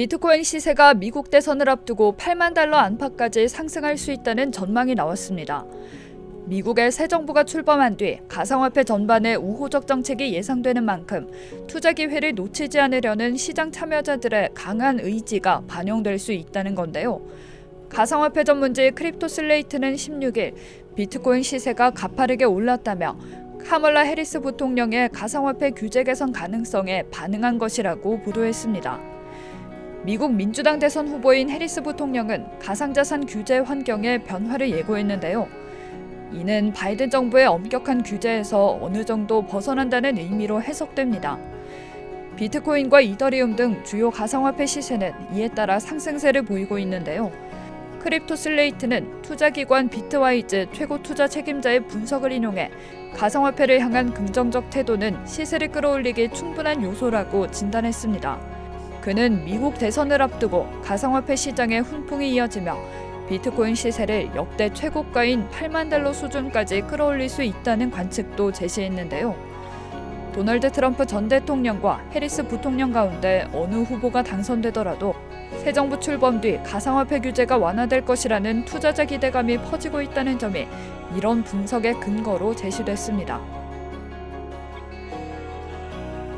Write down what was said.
비트코인 시세가 미국 대선을 앞두고 8만 달러 안팎까지 상승할 수 있다는 전망이 나왔습니다. 미국의 새 정부가 출범한 뒤 가상화폐 전반의 우호적 정책이 예상되는 만큼 투자 기회를 놓치지 않으려는 시장 참여자들의 강한 의지가 반영될 수 있다는 건데요. 가상화폐 전문지 크립토 슬레이트는 16일 비트코인 시세가 가파르게 올랐다며 카멀라 해리스 부통령의 가상화폐 규제 개선 가능성에 반응한 것이라고 보도했습니다. 미국 민주당 대선 후보인 해리스 부통령은 가상자산 규제 환경의 변화를 예고했는데요. 이는 바이든 정부의 엄격한 규제에서 어느 정도 벗어난다는 의미로 해석됩니다. 비트코인과 이더리움 등 주요 가상화폐 시세는 이에 따라 상승세를 보이고 있는데요. 크립토 슬레이트는 투자기관 비트와이즈 최고 투자 책임자의 분석을 인용해 가상화폐를 향한 긍정적 태도는 시세를 끌어올리기 충분한 요소라고 진단했습니다. 그는 미국 대선을 앞두고 가상화폐 시장의 훈풍이 이어지며 비트코인 시세를 역대 최고가인 8만 달러 수준까지 끌어올릴 수 있다는 관측도 제시했는데요. 도널드 트럼프 전 대통령과 해리스 부통령 가운데 어느 후보가 당선되더라도 새 정부 출범 뒤 가상화폐 규제가 완화될 것이라는 투자자 기대감이 퍼지고 있다는 점이 이런 분석의 근거로 제시됐습니다.